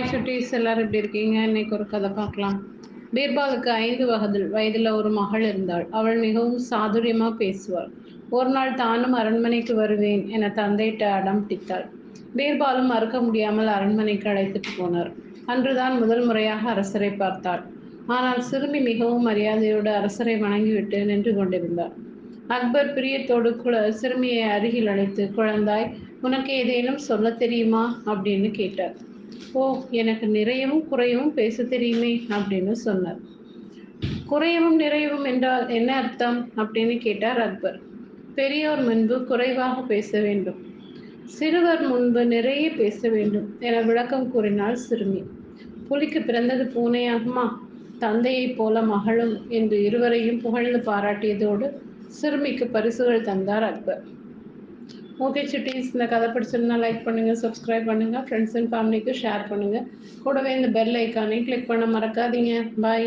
Hi சுட்டீஸ் எல்லாரும் எப்படி இருக்கீங்க? இன்னைக்கு ஒரு கதை பார்க்கலாம். பீர்பாலுக்கு ஐந்து வகதில் வயதில் ஒரு மகள் இருந்தாள். அவள் மிகவும் சாதுரியமாக பேசுவாள். ஒரு நாள் தானும் அரண்மனைக்கு வருவேன் என தந்தையிட்ட அடம் பிடித்தாள் பீர்பாலும் மறுக்க முடியாமல் அரண்மனைக்கு அழைத்துட்டு போனார். அன்றுதான் முதல் முறையாக அரசரை பார்த்தாள். ஆனால் சிறுமி மிகவும் மரியாதையோடு அரசரை வணங்கிவிட்டு நின்று கொண்டிருந்தார். அக்பர் பிரியத்தோடு குல சிறுமியை அருகில் அழைத்து குழந்தாய் உனக்கு ஏதேனும் சொல்ல தெரியுமா? அப்படின்னு கேட்டார். ஓ எனக்கு நிறையவும் குறையவும் பேச தெரியுமே அப்படின்னு சொன்னார். குறையவும் நிறையவும் என்றால் என்ன அர்த்தம் அப்படின்னு கேட்டார் அக்பர். பெரியோர் முன்பு குறைவாக பேச வேண்டும். சிறுவர் முன்பு நிறைய பேச வேண்டும் என விளக்கம் கூறினாள் சிறுமி. புலிக்கு பிறந்தது பூனையாகுமா? தந்தையைப் போல மகளும் என்று இருவரையும் புகழ்ந்து பாராட்டியதோடு சிறுமிக்கு பரிசுகள் தந்தார் அக்பர். ஓகே சுட்டீஸ் இந்த கதை பிடிச்சிருந்தா லைக் பண்ணுங்கள் சப்ஸ்கிரைப் பண்ணுங்க ஃப்ரெண்ட்ஸ் அண்ட் ஃபேமிலிக்கு ஷேர் பண்ணுங்க. கூடவே இந்த பெல் ஐக்கானையும் கிளிக் பண்ண மறக்காதீங்க. பாய்